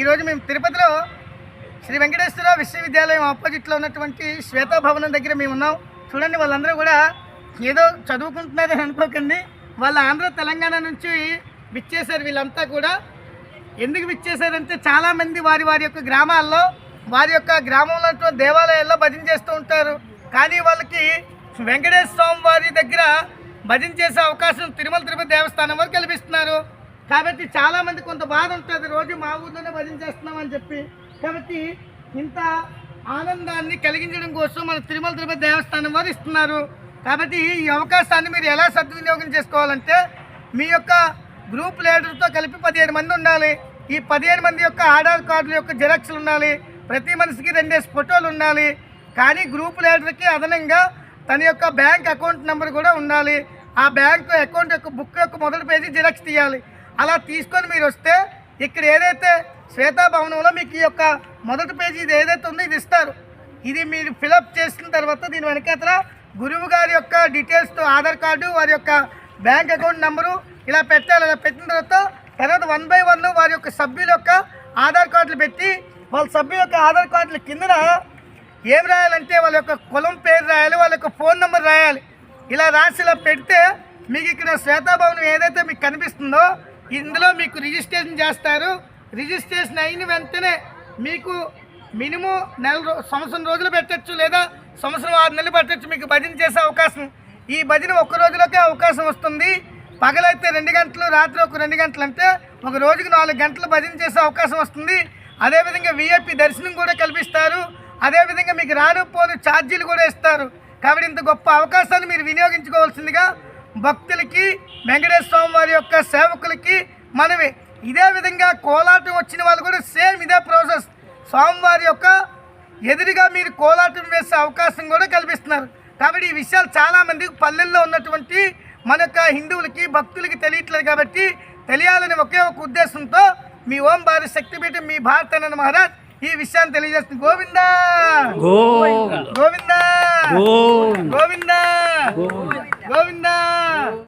ఈరోజు మేము తిరుపతిలో శ్రీ వెంకటేశ్వర విశ్వవిద్యాలయం ఆపోజిట్లో ఉన్నటువంటి శ్వేతాభవనం దగ్గర మేము ఉన్నాం. చూడండి వాళ్ళందరూ కూడా ఏదో చదువుకుంటున్నారని అనుకోకండి. వాళ్ళ ఆంధ్ర తెలంగాణ నుంచి విచ్చేశారు వీళ్ళంతా కూడా. ఎందుకు విచ్చేశారంటే చాలామంది వారి వారి యొక్క గ్రామాల్లో వారి యొక్క గ్రామంలో ఉన్నటువంటి దేవాలయాల్లో భజన చేస్తూ ఉంటారు. కానీ వాళ్ళకి వెంకటేశ్వర స్వామి వారి దగ్గర భజన చేసే అవకాశం తిరుమల తిరుపతి దేవస్థానం వారు కల్పిస్తున్నారు. కాబట్టి చాలామంది కొంత బాధ ఉంటుంది. రోజు మా ఊర్లోనే భజన చేస్తున్నామని చెప్పి. కాబట్టి ఇంత ఆనందాన్ని కలిగించడం కోసం మన తిరుమల తిరుపతి దేవస్థానం వారు ఇస్తున్నారు. కాబట్టి ఈ అవకాశాన్ని మీరు ఎలా సద్వినియోగం చేసుకోవాలంటే మీ యొక్క గ్రూప్ లీడర్తో కలిపి పదిహేను మంది ఉండాలి. ఈ పదిహేను మంది యొక్క ఆధార్ కార్డుల యొక్క జిరాక్స్లు ఉండాలి. ప్రతి మనిషికి రెండేసి ఫోటోలు ఉండాలి. కానీ గ్రూప్ లీడర్కి అదనంగా తన యొక్క బ్యాంక్ అకౌంట్ నెంబర్ కూడా ఉండాలి. ఆ బ్యాంక్ అకౌంట్ యొక్క బుక్ యొక్క మొదటి పేజీ జిరాక్స్ తీయాలి. అలా తీసుకొని మీరు వస్తే ఇక్కడ ఏదైతే శ్వేతా భవనంలో మీకు ఈ యొక్క మొదటి పేజీ ఇది ఏదైతే ఉందో ఇది ఇస్తారు. ఇది మీరు ఫిలప్ చేసిన తర్వాత దీని వెనకాతల గురువు గారి యొక్క డీటెయిల్స్తో ఆధార్ కార్డు వారి యొక్క బ్యాంక్ అకౌంట్ నెంబరు ఇలా పెట్టాలి ఇలా పెట్టిన తర్వాత తర్వాత వన్ బై వన్ వారి యొక్క సభ్యుల యొక్క ఆధార్ కార్డులు పెట్టి వాళ్ళ సభ్యుల యొక్క ఆధార్ కార్డుల కిందన ఏం రాయాలంటే వాళ్ళ యొక్క కులం పేరు రాయాలి వాళ్ళ యొక్క ఫోన్ నెంబర్ రాయాలి. ఇలా రాసి ఇలా పెడితే మీకు ఇక్కడ శ్వేతాభవనం ఏదైతే మీకు కనిపిస్తుందో ఇందులో మీకు రిజిస్ట్రేషన్ చేస్తారు. రిజిస్ట్రేషన్ అయిన వెంటనే మీకు మినిమం నెల సంవత్సరం రోజులు పెట్టచ్చు లేదా సంవత్సరం ఆరు నెలలు పెట్టచ్చు. మీకు భజన చేసే అవకాశం. ఈ భజన ఒక్క రోజులోకే అవకాశం వస్తుంది. పగలైతే రెండు గంటలు రాత్రి ఒక రెండు గంటలు అంటే ఒక రోజుకి నాలుగు గంటలు భజన చేసే అవకాశం వస్తుంది. అదేవిధంగా విఐపి దర్శనం కూడా కల్పిస్తారు. అదేవిధంగా మీకు రాను పోను ఛార్జీలు కూడా ఇస్తారు. కాబట్టి ఇంత గొప్ప అవకాశాన్ని మీరు వినియోగించుకోవాల్సిందిగా భక్తులకి వెంకటేశ్వర స్వామి వారి యొక్క సేవకులకి మనవి. ఇదే విధంగా కోలాటం వచ్చిన వాళ్ళు కూడా సేమ్ ఇదే ప్రాసెస్. స్వామివారి యొక్క ఎదురుగా మీరు కోలాటం వేసే అవకాశం కూడా కల్పిస్తున్నారు. కాబట్టి ఈ విషయాలు చాలామంది పల్లెల్లో ఉన్నటువంటి మన యొక్క హిందువులకి భక్తులకి తెలియట్లేదు కాబట్టి తెలియాలని ఒకే ఒక ఉద్దేశంతో మీ ఓం భారీ శక్తిపీఠం మీ భారత మహారాజ్ ఈ విషయాన్ని తెలియజేస్తుంది గోవిందా. గోవింద. గోవిందా. గోవింద గోవిందా గోవింద గోవిందా